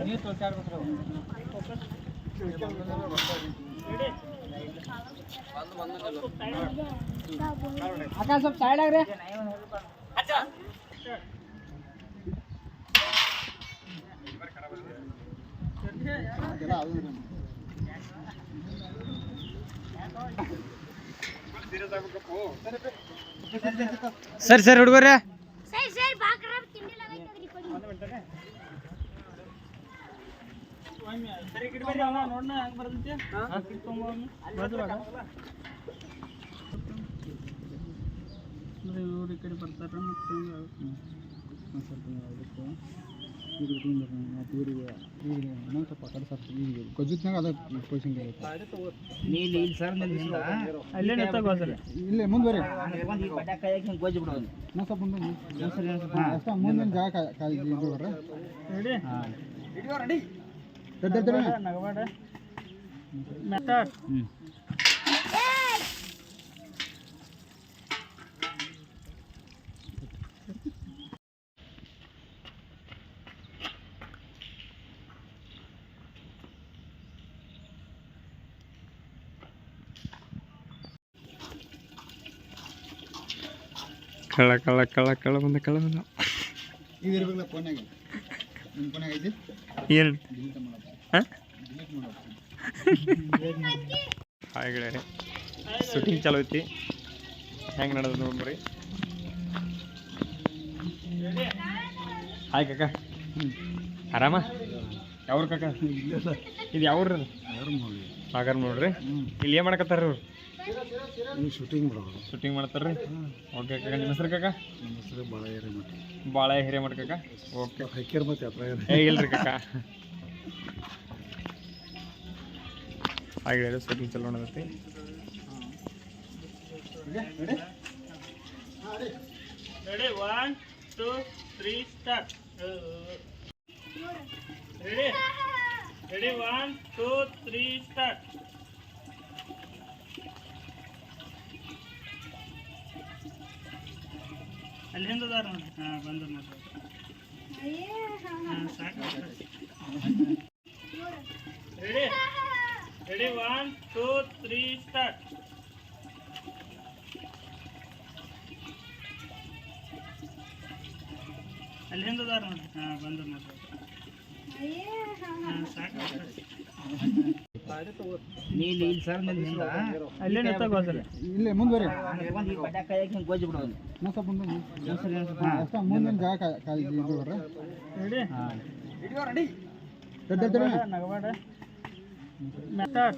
ನೀರು ತೋರ್ಸಾಡ್ಬೇಕ್ರಿ ಅವು. ಅಕ್ಕ ಸ್ವಲ್ಪ ಸೈಡ್ ಆಗ್ರಿ ಸರಿ ಸರಿ ಹುಡುಗರೇ ಸರಿ ಸರಿ ಬಾ ಖರಾಬ್ ತಿಂಡಿ ಲಾಗೈತದ್ರಿ ಕೊಡಿ ಸರಿ ಗಿಡ ಅವ ನೋಡೋಣ ಹೆಂಗ್ ಬರ್ತೈತಿ ಇವ್ರು ಈ ಕಡೆ ಬರ್ತಾರ ಮತ್ತೆ ಗಜುತ್ನಾಗ ಅದ ಪೊಸಿಷನ್ ನೀಲಿ ಇಲ್ಲಿ ಸರ್ ಅಲ್ಲೇ ಇಲ್ಲೇ ಮುಂದುವರಿ ಗೋಜಿ ಬಿಡೋದು. ನಾ ಸ್ವಲ್ಪ ಮುಂದೆ ಅಷ್ಟ ಮುಂದಿನ ಜಾಗ ಕಾಯಿ ರೆಡಿ ಬರ್ರಿ. ರೆಡಿ ತಡ್ರಿ, ತಡ್ರಿ. ನಗಬೇಡ ಮೆಥಡ್ ಕಳ್ಳ ಕಳ್ಳ ಕಳ್ಳ ಕಳ್ಳ ಬಂದ ಕಳ್ಳ ಬಂದ. ಫೋನ್ಯಾಗ ನಿಮ್ಮ ಫೋನ್ಯಾಗ ಐತಿ? ಏನು? ಶೂಟಿಂಗ್ ಚಾಲು ಐತಿ. ಹೆಂಗೆ ನಡೆದ ನೋಡ್ರಿ. ಹಾಯ್ ಕಾಕ. ಆರಾಮ? ಯಾವ್ರ ಕಾಕ? ಇದು ಯಾವ್ರ? ಸಾಗರ್ ನೋಡ್ರಿ. ಇಲ್ಲಿ ಏನು ಮಾಡಕತ್ತಾರ ಇವ್ರು ಶೂಟಿಂಗ್ ಮಾಡೋದು. ಶೂಟಿಂಗ್ ಮಾಡ್ತಾರ್ರಿ? ಓಕೆ ಕಾಕ ನಿಮ್ಮ ಹೆಸರು ಕಾಕ? ನಮ್ಮ ಹೆಸರು ಬಾಳ ಮಟ್ಟ ಭಾಳ ಹಿರೇಮಠ ಕಾಕ ಓಕೆ ಹೈಕೇರ್ ಮತ್ತೆ ಹತ್ರ ಇಲ್ರಿ ಕಾಕ. ಹಾಗೆ ಶೂಟಿಂಗ್ ಚಲೋ ನೋಡತ್ತಿ. Ready one two three start ready ready one two three start ಅಲ್ಲಿ ಹಿಂದದಾರ ನೋಡಿ ಹಾಂ, ಬಂದ್ರು ನೋಡಿ ಹಾಂ, ಸಾಕು. Ready ready one two three start ಅಲ್ಲಿ ಹಿಂದದಾರ ನೋಡಿ ಹಾಂ, ಬಂದ್ರು ಸಾಕು ನೀಲಿ ಇಲ್ಲಿ ಸರ್ ಹಿಂದ ಅಲ್ಲೇ ನಿಂತಾಗೋದ್ರಿ ಇಲ್ಲೇ ಮುಂದುವರಿ. ಈ ಬಡ್ಯಾಕ ಕೈಯಾಗ ಹಿಂಗೆ ಗೋಜಿ ಬಿಡೋದು ನಾ ಸ್ವಲ್ಪ ಮುಂದೆ ಅಷ್ಟ ಮುಂದಿನ ಜಾಗ ಕಾಯಿ ಇದು ಬರ್ರಿ ರೆಡಿ? ತಡ್ರಿ, ತಡ್ರಿ. ನಗಬೇಡ ಮೆಥಡ್.